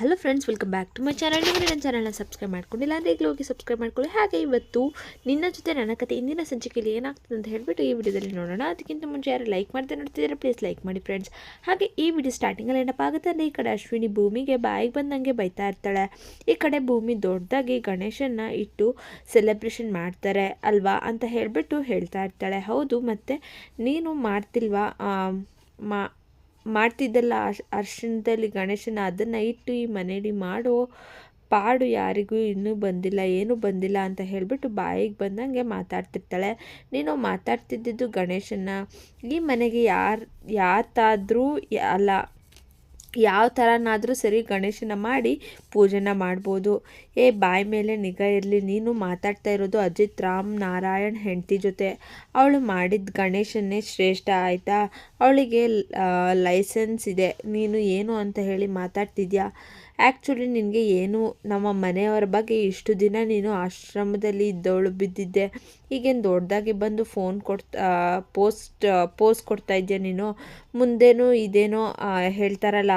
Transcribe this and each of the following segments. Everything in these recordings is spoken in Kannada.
Hello friends welcome back to my channel ನೀವು ನನ್ನ ಚಾನಲ್ನ ಸಬ್ಸ್ಕ್ರೈಬ್ ಮಾಡ್ಕೊಂಡಿಲ್ಲ ಅಂದರೆ ಈಗಲೂ ಹೋಗಿ ಸಬ್ಸ್ಕ್ರೈಬ್ ಮಾಡ್ಕೊಳ್ಳಿ. ಹಾಗೆ ಇವತ್ತು ನಿನ್ನ ಜೊತೆ ನನ್ನ ಕತೆ ಇಂದಿನ ಸಂಚಿಕೆಯಲ್ಲಿ ಏನಾಗ್ತದೆ ಅಂತ ಹೇಳಿಬಿಟ್ಟು ಈ ವಿಡಿಯೋದಲ್ಲಿ ನೋಡೋಣ. ಅದಕ್ಕಿಂತ ಮುಂಚೆ ಯಾರು ಲೈಕ್ ಮಾಡ್ತಾ ನೋಡ್ತಿದ್ದಾರೆ ಪ್ಲೀಸ್ ಲೈಕ್ ಮಾಡಿ ಫ್ರೆಂಡ್ಸ್ ಹಾಗೆ ಈ ವಿಡಿಯೋ ಸ್ಟಾರ್ಟಿಂಗಲ್ಲಿ ಏನಪ್ಪ ಆಗುತ್ತೆ ಅಂದರೆ ಈ ಕಡೆ ಅಶ್ವಿನಿ ಭೂಮಿಗೆ ಬಾಯಿಗೆ ಬಂದಂಗೆ ಬೈತಾ ಇರ್ತಾಳೆ. ಈ ಕಡೆ ಭೂಮಿ ದೊಡ್ಡದಾಗಿ ಗಣೇಶನ ಇಟ್ಟು ಸೆಲೆಬ್ರೇಷನ್ ಮಾಡ್ತಾರೆ ಅಲ್ವಾ ಅಂತ ಹೇಳಿಬಿಟ್ಟು ಹೇಳ್ತಾ ಇರ್ತಾಳೆ. ಹೌದು, ಮತ್ತು ನೀನು ಮಾಡ್ತಿಲ್ವಾ ಮಾ ಮಾಡ್ತಿದ್ದಲ್ಲ ಅರ್ಶಿಣದಲ್ಲಿ ಗಣೇಶನ, ಅದನ್ನು ಇಟ್ಟು ಈ ಮನೇಲಿ ಮಾಡೋ ಪಾಡು ಯಾರಿಗೂ ಇನ್ನೂ ಬಂದಿಲ್ಲ, ಏನೂ ಬಂದಿಲ್ಲ ಅಂತ ಹೇಳಿಬಿಟ್ಟು ಬಾಯಿಗೆ ಬಂದಂಗೆ ಮಾತಾಡ್ತಿರ್ತಾಳೆ. ನೀನು ಮಾತಾಡ್ತಿದ್ದಿದ್ದು ಗಣೇಶನ ಈ ಮನೆಗೆ ಯಾರು, ಯಾತಾದರೂ, ಅಲ್ಲ ಯಾವ ಥರನಾದರೂ ಸರಿ ಗಣೇಶನ ಮಾಡಿ ಪೂಜೆನ ಮಾಡ್ಬೋದು. ಏ, ಬಾಯಿ ಮೇಲೆ ನಿಗಾ ಇರಲಿ, ನೀನು ಮಾತಾಡ್ತಾ ಇರೋದು ಅಜಿತ್ ರಾಮ್ ನಾರಾಯಣ್ ಹೆಂಡತಿ ಜೊತೆ. ಅವಳು ಮಾಡಿದ ಗಣೇಶನ್ನೇ ಶ್ರೇಷ್ಠ, ಆಯಿತಾ? ಅವಳಿಗೆ ಲೈಸೆನ್ಸ್ ಇದೆ. ನೀನು ಏನು ಅಂತ ಹೇಳಿ ಮಾತಾಡ್ತಿದ್ಯಾ? ಆ್ಯಕ್ಚುಲಿ ನಿನಗೆ ಏನು? ನಮ್ಮ ಮನೆಯವರ ಬಗ್ಗೆ ಇಷ್ಟು ದಿನ ನೀನು ಆಶ್ರಮದಲ್ಲಿ ಇದ್ದವಳು ಬಿದ್ದಿದ್ದೆ. ಈಗೇನು ದೊಡ್ಡದಾಗಿ ಬಂದು ಫೋನ್ ಕೊಡ್ತಾ ಪೋಸ್ಟ್ ಪೋಸ್ಟ್ ಕೊಡ್ತಾ ಇದೆಯಾ ನೀನು? ಮುಂದೇನೋ ಇದೇನೋ ಹೇಳ್ತಾರಲ್ಲ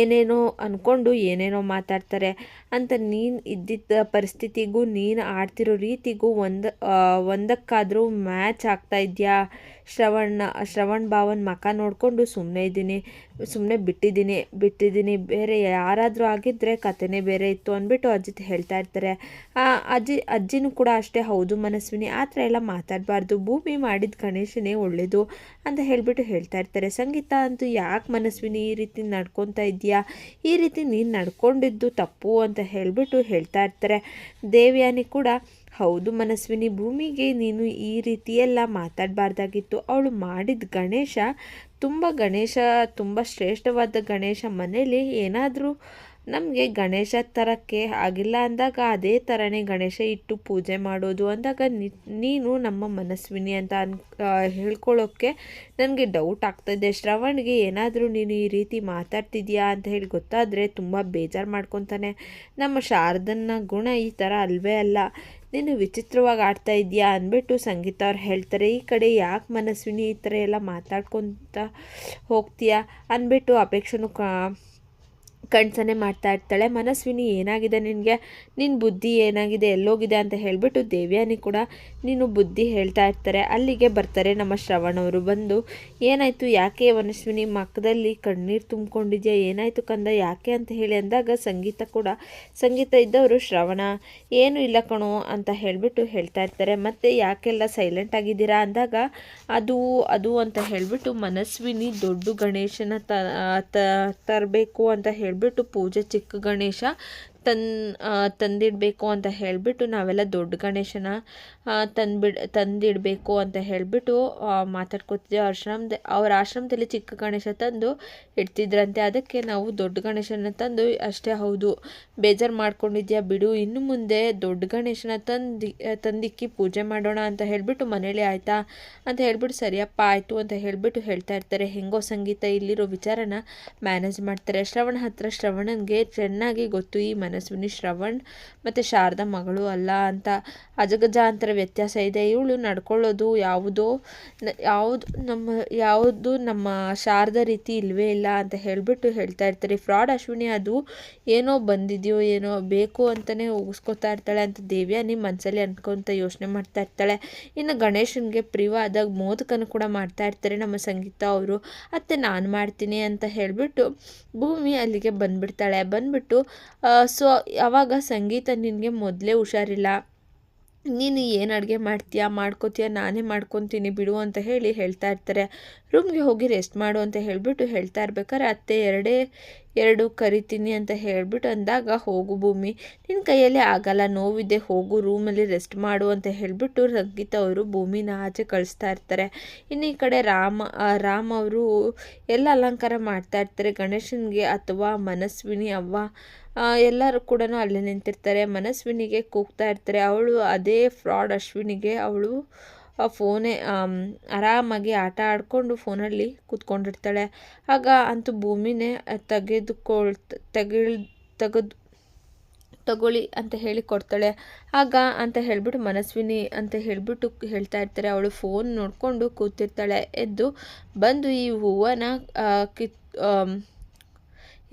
ಏನೇನೋ ಅಂದ್ಕೊಂಡು ಏನೇನೋ ಮಾತಾಡ್ತಾರೆ ಅಂತ ನೀನು ಇದ್ದಿದ್ದ ಪರಿಸ್ಥಿತಿಗೂ, ನೀನು ಆಡ್ತಿರೋ ರೀತಿಗೂ ಒಂದು ಒಂದಕ್ಕಾದರೂ ಮ್ಯಾಚ್ ಆಗ್ತಾ ಇದೆಯಾ? ಶ್ರವಣ ಶ್ರವಣ್ ಭಾವನ್ ಮಖ ನೋಡಿಕೊಂಡು ಸುಮ್ಮನೆ ಇದ್ದೀನಿ ಸುಮ್ಮನೆ ಬಿಟ್ಟಿದ್ದೀನಿ ಬಿಟ್ಟಿದ್ದೀನಿ. ಬೇರೆ ಯಾರಾದರೂ ಆಗಿದ್ದರೆ ಕಥೆನೇ ಬೇರೆ ಇತ್ತು ಅಂದ್ಬಿಟ್ಟು ಅಜಿತ್ ಹೇಳ್ತಾ ಇರ್ತಾರೆ. ಅಜ್ಜಿ ಅಜ್ಜಿನೂ ಕೂಡ ಅಷ್ಟೇ, ಹೌದು ಮನಸ್ವಿನಿ, ಆ ಥರ ಎಲ್ಲ ಮಾತಾಡಬಾರ್ದು, ಭೂಮಿ ಮಾಡಿದ ಗಣೇಶನೇ ಒಳ್ಳೆಯದು ಅಂತ ಹೇಳಿಬಿಟ್ಟು ಹೇಳ್ತಾ ಇರ್ತಾರೆ. ಸಂಗೀತ ಅಂತೂ ಯಾಕೆ ಮನಸ್ವಿನಿ ಈ ರೀತಿ ನಡ್ಕೊತಾ ಇದೆಯಾ? ಈ ರೀತಿ ನೀನು ನಡ್ಕೊಂಡಿದ್ದು ತಪ್ಪು ಅಂತ ಹೇಳಿಬಿಟ್ಟು ಹೇಳ್ತಾ ಇರ್ತಾರೆ. ದೇವ್ಯಾನಿ ಕೂಡ, ಹೌದು ಮನಸ್ವಿನಿ, ಭೂಮಿಗೆ ನೀನು ಈ ರೀತಿಯೆಲ್ಲ ಮಾತಾಡಬಾರ್ದಾಗಿತ್ತು. ಅವಳು ಮಾಡಿದ ಗಣೇಶ, ತುಂಬ ಗಣೇಶ, ತುಂಬ ಶ್ರೇಷ್ಠವಾದ ಗಣೇಶ ಮನೇಲಿ ಏನಾದರೂ ನಮಗೆ ಗಣೇಶ ತರಕ್ಕೆ ಆಗಿಲ್ಲ ಅಂದಾಗ ಅದೇ ಥರನೇ ಗಣೇಶ ಇಟ್ಟು ಪೂಜೆ ಮಾಡೋದು ಅಂದಾಗ ನೀನು ನಮ್ಮ ಮನಸ್ವಿನಿ ಅಂತ ಅನ್ ಹೇಳ್ಕೊಳ್ಳೋಕ್ಕೆ ನನಗೆ ಡೌಟ್ ಆಗ್ತಾಯಿದೆ ಶ್ರವಣ್ಗೆ ಏನಾದರೂ ನೀನು ಈ ರೀತಿ ಮಾತಾಡ್ತಿದ್ಯಾ ಅಂತ ಹೇಳಿ ಗೊತ್ತಾದರೆ ತುಂಬ ಬೇಜಾರು ಮಾಡ್ಕೊತಾನೆ. ನಮ್ಮ ಶಾರದನ್ನ ಗುಣ ಈ ಥರ ಅಲ್ವೇ ಅಲ್ಲ. ನೀನು ವಿಚಿತ್ರವಾಗಿ ಆಡ್ತಾ ಇದೆಯಾ ಅಂದ್ಬಿಟ್ಟು ಸಂಗೀತ ಅವ್ರು ಹೇಳ್ತಾರೆ. ಈ ಕಡೆ ಯಾಕೆ ಮನಸ್ವಿನಿ ಈ ಥರ ಎಲ್ಲ ಮಾತಾಡ್ಕೊತ ಹೋಗ್ತೀಯಾ ಅಂದ್ಬಿಟ್ಟು ಅಪೇಕ್ಷೆನೂ ಕ ಕಣ್ಸನೆ ಮಾಡ್ತಾ ಇರ್ತಾಳೆ. ಮನಸ್ವಿನಿ ಏನಾಗಿದೆ ನಿನಗೆ? ನಿನ್ನ ಬುದ್ಧಿ ಏನಾಗಿದೆ? ಎಲ್ಲೋಗಿದೆ? ಅಂತ ಹೇಳಿಬಿಟ್ಟು ದೇವ್ಯಾನಿ ಕೂಡ ನೀನು ಬುದ್ಧಿ ಹೇಳ್ತಾ ಇರ್ತಾರೆ. ಅಲ್ಲಿಗೆ ಬರ್ತಾರೆ ನಮ್ಮ ಶ್ರವಣವರು ಬಂದು, ಏನಾಯಿತು? ಯಾಕೆ ಮನಸ್ವಿನಿ ಮಕ್ಕದಲ್ಲಿ ಕಣ್ಣೀರು ತುಂಬಿಕೊಂಡಿದ್ಯಾ? ಏನಾಯಿತು ಕಂದ? ಯಾಕೆ? ಅಂತ ಹೇಳಿ ಅಂದಾಗ ಸಂಗೀತ ಕೂಡ, ಸಂಗೀತ ಇದ್ದವರು, ಶ್ರವಣ, ಏನು ಇಲ್ಲ ಕಣೋ ಅಂತ ಹೇಳಿಬಿಟ್ಟು ಹೇಳ್ತಾ ಇರ್ತಾರೆ. ಮತ್ತು ಯಾಕೆಲ್ಲ ಸೈಲೆಂಟ್ ಆಗಿದ್ದೀರಾ? ಅಂದಾಗ, ಅದು ಅದು ಅಂತ ಹೇಳಿಬಿಟ್ಟು ಮನಸ್ವಿನಿ ದೊಡ್ಡ ಗಣೇಶನ ತರಬೇಕು ಅಂತ ಹೇಳಿಬಿಟ್ಟು ಪೂಜೆ ಚಿಕ್ಕ ಗಣೇಶ ತನ್ ತಂದಿಡಬೇಕು ಅಂತ ಹೇಳಿಬಿಟ್ಟು ನಾವೆಲ್ಲ ದೊಡ್ಡ ಗಣೇಶನ ತಂದುಬಿಡ್, ತಂದಿಡಬೇಕು ಅಂತ ಹೇಳಿಬಿಟ್ಟು ಮಾತಾಡ್ಕೊತಿದ್ದೆ ಆಶ್ರಮದ, ಅವ್ರ ಆಶ್ರಮದಲ್ಲಿ ಚಿಕ್ಕ ಗಣೇಶ ತಂದು ಇಡ್ತಿದ್ರಂತೆ. ಅದಕ್ಕೆ ನಾವು ದೊಡ್ಡ ಗಣೇಶನ ತಂದು, ಅಷ್ಟೇ ಹೌದು, ಬೇಜಾರು ಮಾಡ್ಕೊಂಡಿದ್ಯಾ ಬಿಡು, ಇನ್ನು ಮುಂದೆ ದೊಡ್ಡ ಗಣೇಶನ ತಂದು, ತಂದಿಕ್ಕಿ ಪೂಜೆ ಮಾಡೋಣ ಅಂತ ಹೇಳಿಬಿಟ್ಟು ಮನೇಲಿ ಆಯಿತಾ ಅಂತ ಹೇಳಿಬಿಟ್ಟು, ಸರಿಯಪ್ಪ, ಆಯಿತು ಅಂತ ಹೇಳಿಬಿಟ್ಟು ಹೇಳ್ತಾ ಇರ್ತಾರೆ. ಹೆಂಗೋ ಸಂಗೀತ ಇಲ್ಲಿರೋ ವಿಚಾರನ ಮ್ಯಾನೇಜ್ ಮಾಡ್ತಾರೆ. ಶ್ರವಣ ಹತ್ರ ಶ್ರವಣನಿಗೆ ಚೆನ್ನಾಗಿ ಗೊತ್ತು ಈ ಮನಸ್ವಿನಿ ಶ್ರವಣ್ ಮತ್ತು ಶಾರದ ಮಗಳು ಅಲ್ಲ ಅಂತ ಅಜಗಜಾಂತರ ವ್ಯತ್ಯಾಸ ಇದೆ. ಇವಳು ನಡ್ಕೊಳ್ಳೋದು ಯಾವುದೋ ಯಾವುದು ನಮ್ಮ ಯಾವುದು ನಮ್ಮ ಶಾರದ ರೀತಿ ಇಲ್ವೇ ಇಲ್ಲ ಅಂತ ಹೇಳಿಬಿಟ್ಟು ಹೇಳ್ತಾ ಇರ್ತಾರೆ. ಫ್ರಾಡ್ ಅಶ್ವಿನಿ ಅದು ಏನೋ ಬಂದಿದೆಯೋ ಏನೋ ಬೇಕು ಅಂತಲೇ ಉಗಿಸ್ಕೊತಾ ಇರ್ತಾಳೆ ಅಂತ ನಿಮ್ಮ ಮನಸ್ಸಲ್ಲಿ ಅನ್ಕೊಂತ ಯೋಚನೆ ಮಾಡ್ತಾ ಇರ್ತಾಳೆ. ಇನ್ನು ಗಣೇಶನಿಗೆ ಪ್ರಿಯವಾದ ಮೋದಕನ ಕೂಡ ಮಾಡ್ತಾ ಇರ್ತಾರೆ ನಮ್ಮ ಸಂಗೀತ ಅವರು. ಅತ್ತೆ, ನಾನು ಮಾಡ್ತೀನಿ ಅಂತ ಹೇಳಿಬಿಟ್ಟು ಭೂಮಿ ಅಲ್ಲಿಗೆ ಬಂದ್ಬಿಡ್ತಾಳೆ. ಬಂದ್ಬಿಟ್ಟು ಸೊ ಅವಾಗ ಸಂಗೀತ ನಿನಗೆ ಮೊದಲೇ ಹುಷಾರಿಲ್ಲ. ನೀನು ಏನು ಅಡುಗೆ ಮಾಡ್ತೀಯಾ? ಮಾಡ್ಕೋತೀಯ? ನಾನೇ ಮಾಡ್ಕೊತೀನಿ, ಬಿಡು ಅಂತ ಹೇಳಿ ಹೇಳ್ತಾ ಇರ್ತಾರೆ. ರೂಮ್ಗೆ ಹೋಗಿ ರೆಸ್ಟ್ ಮಾಡು ಅಂತ ಹೇಳಿಬಿಟ್ಟು ಹೇಳ್ತಾ ಇರ್ಬೇಕಾದ್ರೆ, ಅತ್ತೆ, ಎರಡೇ, ಎರಡು ಕರಿತೀನಿ ಅಂತ ಹೇಳಿಬಿಟ್ಟು ಅಂದಾಗ, ಹೋಗು ಭೂಮಿ. ನಿನ್ನ ಕೈಯಲ್ಲಿ ಆಗಲ್ಲ, ನೋವಿದೆ, ಹೋಗು, ರೂಮಲ್ಲಿ ರೆಸ್ಟ್ ಮಾಡು ಅಂತ ಹೇಳಿಬಿಟ್ಟು ರಂಗೀತ ಅವರು ಭೂಮಿನ ಆಚೆ ಕಳಿಸ್ತಾ ಇರ್ತಾರೆ. ಇನ್ನು ಈ ಕಡೆ ರಾಮ ರಾಮ್ ಅವರು ಎಲ್ಲ ಅಲಂಕಾರ ಮಾಡ್ತಾ ಇರ್ತಾರೆ. ಗಣೇಶನಿಗೆ ಅಥವಾ ಮನಸ್ವಿನಿ, ಅವ್ವ ಎಲ್ಲರೂ ಕೂಡ ಅಲ್ಲೇ ನಿಂತಿರ್ತಾರೆ. ಮನಸ್ವಿನಿಗೆ ಕೂಗ್ತಾ ಇರ್ತಾರೆ. ಅವಳು ಅದೇ ಫ್ರಾಡ್ ಅಶ್ವಿನಿಗೆ. ಅವಳು ಫೋನೇ ಆರಾಮಾಗಿ ಆಟ ಆಡಿಕೊಂಡು ಫೋನಲ್ಲಿ ಕೂತ್ಕೊಂಡಿರ್ತಾಳೆ. ಆಗ ಅಂತೂ ಭೂಮಿನೇ ತೆಗೆದುಕೊಳ್, ತೆಗೆಳ್, ತೆಗೆದು, ತಗೊಳ್ಳಿ ಅಂತ ಹೇಳಿ ಕೊಡ್ತಾಳೆ. ಆಗ ಅಂತ ಹೇಳಿಬಿಟ್ಟು ಮನಸ್ವಿನಿ ಅಂತ ಹೇಳಿಬಿಟ್ಟು ಹೇಳ್ತಾ ಇರ್ತಾರೆ. ಅವಳು ಫೋನ್ ನೋಡಿಕೊಂಡು ಕೂತಿರ್ತಾಳೆ. ಎದ್ದು ಬಂದು ಈ ಹೂವನ್ನ ಕಿತ್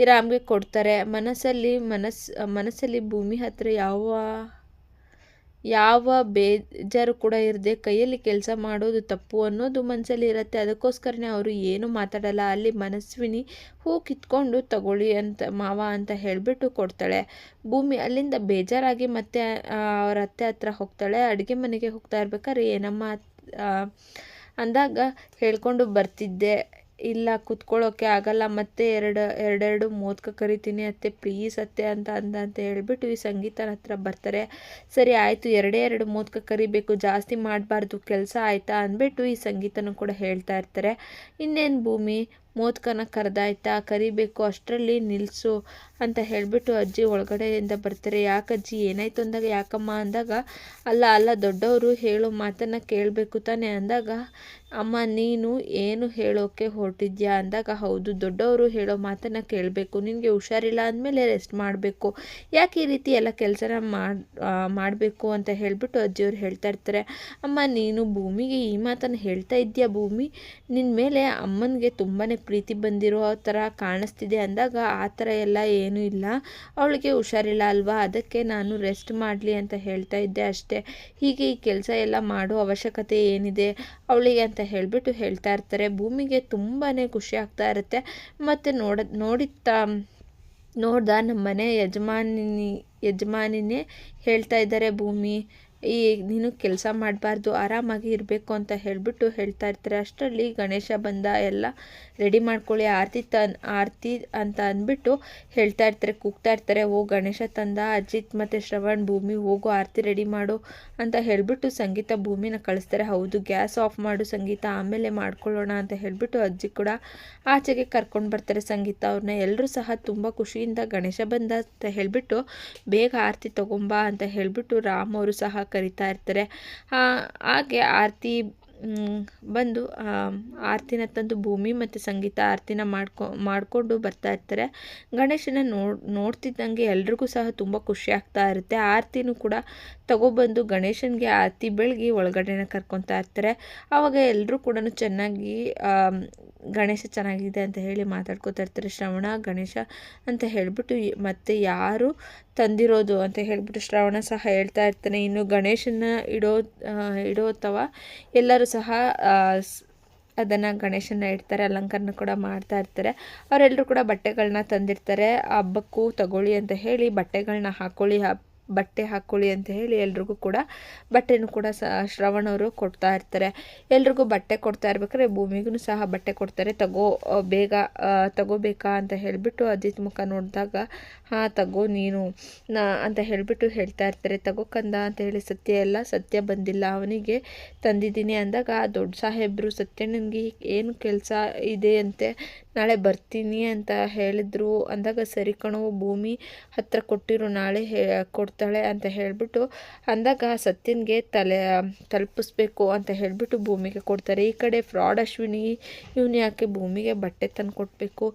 ರಾಮ್ಗೆ ಕೊಡ್ತಾರೆ. ಮನಸ್ಸಲ್ಲಿ ಮನಸ್, ಮನಸ್ಸಲ್ಲಿ ಭೂಮಿ ಹತ್ತಿರ ಯಾವ ಯಾವ ಬೇಜಾರು ಕೂಡ ಇರದೆ ಕೈಯಲ್ಲಿ ಕೆಲಸ ಮಾಡೋದು ತಪ್ಪು ಅನ್ನೋದು ಮನಸ್ಸಲ್ಲಿ ಇರುತ್ತೆ. ಅದಕ್ಕೋಸ್ಕರನೇ ಅವರು ಏನು ಮಾತಾಡಲ್ಲ. ಅಲ್ಲಿ ಮನಸ್ವಿನಿ ಹೂ ಕಿತ್ಕೊಂಡು ತಗೊಳ್ಳಿ ಅಂತ, ಮಾವ ಅಂತ ಹೇಳಿಬಿಟ್ಟು ಕೊಡ್ತಾಳೆ. ಭೂಮಿ ಅಲ್ಲಿಂದ ಬೇಜಾರಾಗಿ ಮತ್ತೆ ಅವರ ಅತ್ತೆ ಹತ್ರ ಹೋಗ್ತಾಳೆ. ಅಡುಗೆ ಮನೆಗೆ ಹೋಗ್ತಾ ಇರ್ಬೇಕಾದ್ರೆ, ಏನಮ್ಮ ಅಂದಾಗ ಹೇಳ್ಕೊಂಡು ಬರ್ತಿದ್ದೆ. ಇಲ್ಲ ಕುತ್ಕೊಳ್ಳೋಕ್ಕೆ ಆಗಲ್ಲ, ಮತ್ತೆ ಎರಡು, ಎರಡೆರಡು ಮೋದಕ ಕರಿತೀನಿ, ಅತ್ತೆ ಪ್ಲೀಸ್ ಅತ್ತೆ ಅಂತ ಅಂದ ಅಂತ ಹೇಳ್ಬಿಟ್ಟು ಈ ಸಂಗೀತನ ಹತ್ರ ಬರ್ತಾರೆ. ಸರಿ, ಆಯಿತು, ಎರಡೇ ಎರಡು ಮೋದಕ ಕರಿಬೇಕು, ಜಾಸ್ತಿ ಮಾಡಬಾರ್ದು, ಕೆಲಸ ಆಯಿತಾ ಅಂದ್ಬಿಟ್ಟು ಈ ಸಂಗೀತನೂ ಕೂಡ ಹೇಳ್ತಾ ಇರ್ತಾರೆ. ಇನ್ನೇನು ಭೂಮಿ? ಮೋದಕನ ಕರೆದಾಯ್ತಾ, ಕರಿಬೇಕು, ಅಷ್ಟರಲ್ಲಿ ನಿಲ್ಲಿಸು ಅಂತ ಹೇಳಿಬಿಟ್ಟು ಅಜ್ಜಿ ಒಳಗಡೆಯಿಂದ ಬರ್ತಾರೆ. ಯಾಕಜ್ಜಿ ಏನಾಯ್ತು ಅಂದಾಗ, ಯಾಕಮ್ಮ ಅಂದಾಗ, ಅಲ್ಲ ಅಲ್ಲ, ದೊಡ್ಡವರು ಹೇಳೋ ಮಾತನ್ನು ಕೇಳಬೇಕು ತಾನೆ ಅಂದಾಗ, ಅಮ್ಮ, ನೀನು ಏನು ಹೇಳೋಕ್ಕೆ ಹೊರಟಿದ್ಯಾ ಅಂದಾಗ, ಹೌದು, ದೊಡ್ಡವರು ಹೇಳೋ ಮಾತನ್ನು ಕೇಳಬೇಕು. ನಿನಗೆ ಹುಷಾರಿಲ್ಲ ಅಂದಮೇಲೆ ರೆಸ್ಟ್ ಮಾಡಬೇಕು. ಯಾಕೆ ಈ ರೀತಿ ಎಲ್ಲ ಕೆಲಸನ ಮಾಡಿ ಮಾಡಬೇಕು ಅಂತ ಹೇಳಿಬಿಟ್ಟು ಅಜ್ಜಿಯವರು ಹೇಳ್ತಾ ಇರ್ತಾರೆ. ಅಮ್ಮ, ನೀನು ಭೂಮಿಗೆ ಈ ಮಾತನ್ನು ಹೇಳ್ತಾ ಇದೆಯಾ ಭೂಮಿ? ನಿನ್ನ ಮೇಲೆ ಅಮ್ಮನಿಗೆ ತುಂಬಾ ಪ್ರೀತಿ ಬಂದಿರೋ ಥರ ಕಾಣಿಸ್ತಿದೆ ಅಂದಾಗ ಆ ಥರ ಎಲ್ಲ ಏನೂ ಇಲ್ಲ. ಅವಳಿಗೆ ಹುಷಾರಿಲ್ಲ ಅಲ್ವಾ? ಅದಕ್ಕೆ ನಾನು ರೆಸ್ಟ್ ಮಾಡಲಿ ಅಂತ ಹೇಳ್ತಾ ಇದ್ದೆ ಅಷ್ಟೇ. ಹೀಗೆ ಈ ಕೆಲಸ ಎಲ್ಲ ಮಾಡೋ ಅವಶ್ಯಕತೆ ಏನಿದೆ? ಅವಳಿಗೆ ಅಂತ ಹೇಳಿಬಿಟ್ಟು ಹೇಳ್ತಾ ಇರ್ತಾರೆ. ಭೂಮಿಗೆ ತುಂಬಾ ಖುಷಿ ಆಗ್ತಾ ಇರುತ್ತೆ. ಮತ್ತು ನೋಡ, ನೋಡಿತ್ತ, ನೋಡ್ದ ನಮ್ಮ ಮನೆ ಯಜಮಾನಿನಿ, ಯಜಮಾನಿನೇ ಹೇಳ್ತಾ ಇದ್ದಾರೆ ಭೂಮಿ. ಈ ನೀನು ಕೆಲಸ ಮಾಡಬಾರ್ದು, ಆರಾಮಾಗಿ ಇರಬೇಕು ಅಂತ ಹೇಳಿಬಿಟ್ಟು ಹೇಳ್ತಾ ಇರ್ತಾರೆ. ಅಷ್ಟರಲ್ಲಿ ಗಣೇಶ ಬಂದ, ಎಲ್ಲ ರೆಡಿ ಮಾಡ್ಕೊಳ್ಳಿ, ಆರತಿ ತನ್, ಆರತಿ ಅಂತ ಅಂದ್ಬಿಟ್ಟು ಹೇಳ್ತಾ ಇರ್ತಾರೆ, ಕೂಗ್ತಾ ಇರ್ತಾರೆ. ಓ, ಗಣೇಶ ತಂದ, ಅಜಿತ್ ಮತ್ತು ಶ್ರವಣ್, ಭೂಮಿ, ಹೋಗು, ಆರತಿ ರೆಡಿ ಮಾಡು ಅಂತ ಹೇಳಿಬಿಟ್ಟು ಸಂಗೀತ ಭೂಮಿನ ಕಳಿಸ್ತಾರೆ. ಹೌದು, ಗ್ಯಾಸ್ ಆಫ್ ಮಾಡು ಸಂಗೀತ, ಆಮೇಲೆ ಮಾಡ್ಕೊಳ್ಳೋಣ ಅಂತ ಹೇಳಿಬಿಟ್ಟು ಅಜ್ಜಿ ಕೂಡ ಆಚೆಗೆ ಕರ್ಕೊಂಡು ಬರ್ತಾರೆ ಸಂಗೀತ ಅವ್ರನ್ನ ಎಲ್ಲರೂ ಸಹ ತುಂಬ ಖುಷಿಯಿಂದ ಗಣೇಶ ಬಂದ ಅಂತ ಹೇಳಿಬಿಟ್ಟು, ಬೇಗ ಆರತಿ ತಗೊಂಬಾ ಅಂತ ಹೇಳಿಬಿಟ್ಟು ರಾಮ್ ಅವರು ಸಹ ಕರಿತಾ ಇರ್ತಾರೆ. ಹಾಗೆ ಆರತಿ ಬಂದು ಆರತಿನ ತಂದು ಭೂಮಿ ಮತ್ತು ಸಂಗೀತ ಆರತಿನ ಮಾಡ್ಕೊ, ಮಾಡಿಕೊಂಡು ಬರ್ತಾ ಇರ್ತಾರೆ. ಗಣೇಶನ ನೋಡಿ ನೋಡ್ತಿದ್ದಂಗೆ ಎಲ್ರಿಗೂ ಸಹ ತುಂಬ ಖುಷಿ ಆಗ್ತಾ ಇರುತ್ತೆ. ಆರತಿನೂ ಕೂಡ ತಗೊಬಂದು ಗಣೇಶನಿಗೆ ಆರತಿ ಬೆಳಗಿ ಒಳಗಡೆನ ಕರ್ಕೊತಾ ಇರ್ತಾರೆ. ಆವಾಗ ಎಲ್ಲರೂ ಕೂಡ ಚೆನ್ನಾಗಿ ಗಣೇಶ ಚೆನ್ನಾಗಿದೆ ಅಂತ ಹೇಳಿ ಮಾತಾಡ್ಕೊತಾ ಇರ್ತಾರೆ. ಶ್ರವಣ, ಗಣೇಶ ಅಂತ ಹೇಳಿಬಿಟ್ಟು ಮತ್ತೆ ಯಾರು ತಂದಿರೋದು ಅಂತ ಹೇಳಿಬಿಟ್ಟು ಶ್ರವಣ ಸಹ ಹೇಳ್ತಾ ಇರ್ತಾನೆ. ಇನ್ನು ಗಣೇಶನ ಇಡೋ ಇಡೋ ಅಥವಾ ಎಲ್ಲರೂ ಸಹ ಅದನ್ನು ಗಣೇಶನ ಇಡ್ತಾರೆ, ಅಲಂಕಾರನ ಕೂಡ ಮಾಡ್ತಾ ಇರ್ತಾರೆ. ಅವರೆಲ್ಲರೂ ಕೂಡ ಬಟ್ಟೆಗಳನ್ನ ತಂದಿರ್ತಾರೆ. ಹಬ್ಬಕ್ಕೂ ತಗೊಳ್ಳಿ ಅಂತ ಹೇಳಿ ಬಟ್ಟೆಗಳನ್ನ ಹಾಕ್ಕೊಳ್ಳಿ ಬಟ್ಟೆ ಹಾಕ್ಕೊಳ್ಳಿ ಅಂತ ಹೇಳಿ ಎಲ್ರಿಗೂ ಕೂಡ ಬಟ್ಟೆನೂ ಕೂಡ ಸ ಶ್ರವಣವರು ಕೊಡ್ತಾ ಇರ್ತಾರೆ. ಎಲ್ರಿಗೂ ಬಟ್ಟೆ ಕೊಡ್ತಾ ಇರ್ಬೇಕಾದ್ರೆ ಭೂಮಿಗೂ ಸಹ ಬಟ್ಟೆ ಕೊಡ್ತಾರೆ. ತಗೋ ಬೇಗ ತಗೋಬೇಕಾ ಅಂತ ಹೇಳಿಬಿಟ್ಟು ಅಜಿತ್ ಮುಖ ನೋಡಿದಾಗ, ಹಾಂ, ತಗೋ ನೀನು ಅಂತ ಹೇಳಿಬಿಟ್ಟು ಹೇಳ್ತಾ ಇರ್ತಾರೆ. ತಗೋ ಕಂದ ಅಂತ ಹೇಳಿ ಸತ್ಯ ಎಲ್ಲ, ಸತ್ಯ ಬಂದಿಲ್ಲ. ಅವನಿಗೆ ತಂದಿದ್ದೀನಿ ಅಂದಾಗ ದೊಡ್ಡ ಸಾಹೇಬರು ಸತ್ಯ ನನಗೆ ಏನು ಕೆಲಸ ಇದೆ ಅಂತೆ, ನಾಳೆ ಬರ್ತೀನಿ ಅಂತ ಹೇಳಿದ್ರು ಅಂದಾಗ, ಸರಿ ಕಣೋ, ಭೂಮಿ ಹತ್ರ ಕೊಟ್ಟಿರು, ನಾಳೆ ಹೇ ಕೊಡ್ತಾಳೆ ಅಂತ ಹೇಳಿಬಿಟ್ಟು ಅಂದಾಗ ಸತ್ಯನ್ಗೆ ತಲೆ, ತಲುಪಿಸ್ಬೇಕು ಅಂತ ಹೇಳಿಬಿಟ್ಟು ಭೂಮಿಗೆ ಕೊಡ್ತಾರೆ. ಈ ಕಡೆ ಫ್ರಾಡ್ ಅಶ್ವಿನಿ, ಇವನು ಯಾಕೆ ಭೂಮಿಗೆ ಬಟ್ಟೆ ತಂದು ಕೊಡಬೇಕು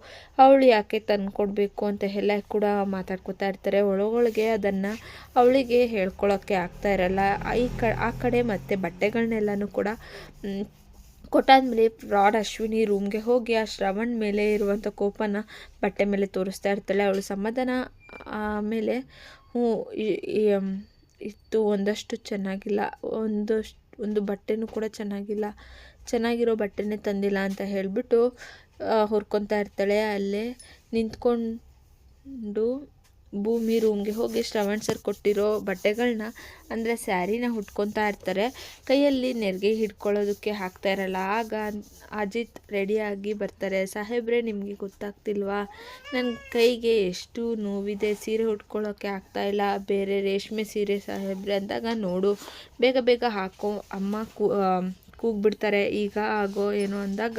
ಅವಳು ಯಾಕೆ ತಂದು ಕೊಡಬೇಕು ಅಂತ ಎಲ್ಲ ಕೂಡ ಮಾತಾಡ್ಕೊತಾ ಇರ್ತಾರೆ. ಒಳಗೊಳಗೆ ಅದನ್ನು ಅವಳಿಗೆ ಹೇಳ್ಕೊಳ್ಳೋಕ್ಕೆ ಆಗ್ತಾ ಇರಲ್ಲ. ಈ ಕ, ಆ ಕಡೆ ಮತ್ತು ಬಟ್ಟೆಗಳನ್ನೆಲ್ಲನೂ ಕೂಡ ಕೊಟ್ಟಾದ್ಮೇಲೆ ಫ್ರಾಡ್ ಅಶ್ವಿನಿ ರೂಮ್ಗೆ ಹೋಗಿ ಆ ಶ್ರವಣ್ ಮೇಲೆ ಇರುವಂಥ ಕೋಪನ ಬಟ್ಟೆ ಮೇಲೆ ತೋರಿಸ್ತಾ ಇರ್ತಾಳೆ. ಅವಳು ಸಮಾಧಾನ, ಆಮೇಲೆ ಹ್ಞೂ ಇತ್ತು ಒಂದಷ್ಟು ಚೆನ್ನಾಗಿಲ್ಲ. ಒಂದಷ್ಟು, ಒಂದು ಬಟ್ಟೆನೂ ಕೂಡ ಚೆನ್ನಾಗಿಲ್ಲ. ಚೆನ್ನಾಗಿರೋ ಬಟ್ಟೆನೇ ತಂದಿಲ್ಲ ಅಂತ ಹೇಳಿಬಿಟ್ಟು ಹುರ್ಕೊತಾ ಇರ್ತಾಳೆ. ಅಲ್ಲೇ ನಿಂತ್ಕೊಂಡು ಭೂಮಿ ರೂಮ್ಗೆ ಹೋಗಿ ಶ್ರವಣ್ ಸರ್ ಕೊಟ್ಟಿರೋ ಬಟ್ಟೆಗಳನ್ನ ಅಂದರೆ ಸ್ಯಾರಿನ ಉಟ್ಕೊತಾ ಇರ್ತಾರೆ. ಕೈಯಲ್ಲಿ ನೆರಿಗೆ ಹಿಡ್ಕೊಳ್ಳೋದಕ್ಕೆ ಹಾಕ್ತಾ ಇರಲ್ಲ. ಆಗ ಅಜಿತ್ ರೆಡಿಯಾಗಿ ಬರ್ತಾರೆ. ಸಾಹೇಬ್ರೆ, ನಿಮಗೆ ಗೊತ್ತಾಗ್ತಿಲ್ವಾ? ನನ್ನ ಕೈಗೆ ಎಷ್ಟು ನೋವಿದೆ. ಸೀರೆ ಉಟ್ಕೊಳ್ಳೋಕ್ಕೆ ಆಗ್ತಾಯಿಲ್ಲ ಬೇರೆ ರೇಷ್ಮೆ ಸೀರೆ ಸಾಹೇಬ್ರೆ ಅಂದಾಗ, ನೋಡು, ಬೇಗ ಬೇಗ ಹಾಕೋ. ಅಮ್ಮ ಕೂಗ್ಬಿಡ್ತಾರೆ. ಈಗ ಆಗೋ, ಏನೋ ಅಂದಾಗ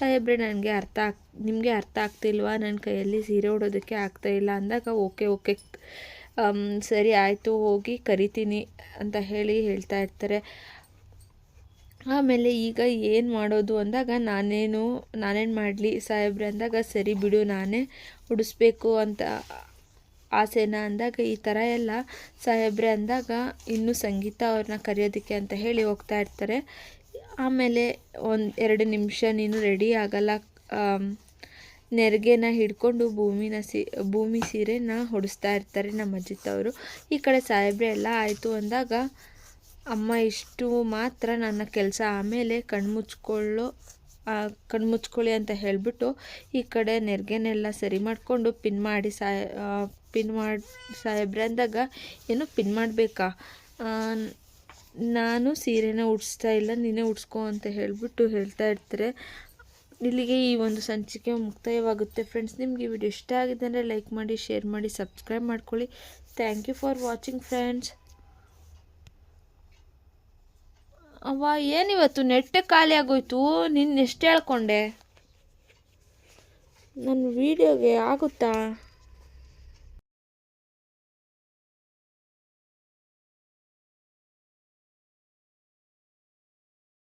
ಸಾಹೇಬ್ರೆ ನನಗೆ ಅರ್ಥ ಆಗ್, ನಿಮಗೆ ಅರ್ಥ ಆಗ್ತಿಲ್ವಾ? ನನ್ನ ಕೈಯಲ್ಲಿ ಸೀರೆ ಉಡೋದಕ್ಕೆ ಆಗ್ತಾಯಿಲ್ಲ ಅಂದಾಗ ಓಕೆ ಓಕೆ. ಸರಿ ಆಯಿತು, ಹೋಗಿ ಕರಿತೀನಿ ಅಂತ ಹೇಳಿ ಹೇಳ್ತಾ ಇರ್ತಾರೆ. ಆಮೇಲೆ ಈಗ ಏನು ಮಾಡೋದು ಅಂದಾಗ ನಾನೇನು ನಾನೇನು ಮಾಡಲಿ ಸಾಹೇಬ್ರೆ ಅಂದಾಗ ಸರಿ ಬಿಡು, ನಾನೇ ಉಡಿಸ್ಬೇಕು ಅಂತ ಆಸೆನ ಅಂದಾಗ ಈ ಥರ ಎಲ್ಲ ಸಾಹೇಬ್ರೆ ಅಂದಾಗ ಇನ್ನೂ ಸಂಗೀತ ಅವ್ರನ್ನ ಕರೆಯೋದಕ್ಕೆ ಅಂತ ಹೇಳಿ ಹೋಗ್ತಾ ಇರ್ತಾರೆ. ಆಮೇಲೆ ಒಂದು ಎರಡು ನಿಮಿಷ ನೀನು ರೆಡಿ ಆಗಲ್ಲ ನೆರಿಗೆನ ಹಿಡ್ಕೊಂಡು ಭೂಮಿನ ಸಿ, ಭೂಮಿ ಸೀರೆನ ಹೊಡಿಸ್ತಾ ಇರ್ತಾರೆ ನಮ್ಮ ಅಜ್ಜಿ ಈ ಕಡೆ ಸಾಹೇಬ್ರೆ, ಎಲ್ಲ ಆಯಿತು ಅಂದಾಗ ಅಮ್ಮ ಇಷ್ಟು ಮಾತ್ರ ನನ್ನ ಕೆಲಸ. ಆಮೇಲೆ ಕಣ್ಮುಚ್ಕೊಳ್ಳೋ ಕಣ್ಮುಚ್ಕೊಳ್ಳಿ ಅಂತ ಹೇಳಿಬಿಟ್ಟು ಈ ಕಡೆ ನೆರಿಗೆನೆಲ್ಲ ಸರಿ ಮಾಡಿಕೊಂಡು ಪಿನ್ ಮಾಡಿ ಸಾಯ ಪಿನ್ ಮಾಡಿ, ಸಾಹೇಬ್ರೆ ಅಂದಾಗ, ಏನು ಪಿನ್ ಮಾಡಬೇಕಾ? ನಾನು ಸೀರೆನ ಉಡಿಸ್ತಾ ಇಲ್ಲ, ನೀನೇ ಉಡ್ಸ್ಕೊ ಅಂತ ಹೇಳಿಬಿಟ್ಟು ಹೇಳ್ತಾ ಇರ್ತಾರೆ. ಇಲ್ಲಿಗೆ ಈ ಒಂದು ಸಂಚಿಕೆ ಮುಕ್ತಾಯವಾಗುತ್ತೆ. ಫ್ರೆಂಡ್ಸ್ ನಿಮಗೆ ಈ ವಿಡಿಯೋ ಇಷ್ಟ ಆಗಿದೆ ಅಂದರೆ ಲೈಕ್ ಮಾಡಿ ಶೇರ್ ಮಾಡಿ ಸಬ್ಸ್ಕ್ರೈಬ್ ಮಾಡ್ಕೊಳ್ಳಿ. Thank you for watching friends ಅವ್ವ, ಏನಿವತ್ತು? ನೆಟ್ಟೆ ಖಾಲಿ ಆಗೋಯ್ತು. ನಿನ್ನ ಎಷ್ಟು ಹೇಳ್ಕೊಂಡೆ? ನನ್ನ ವೀಡಿಯೋಗೆ ಆಗುತ್ತಾ?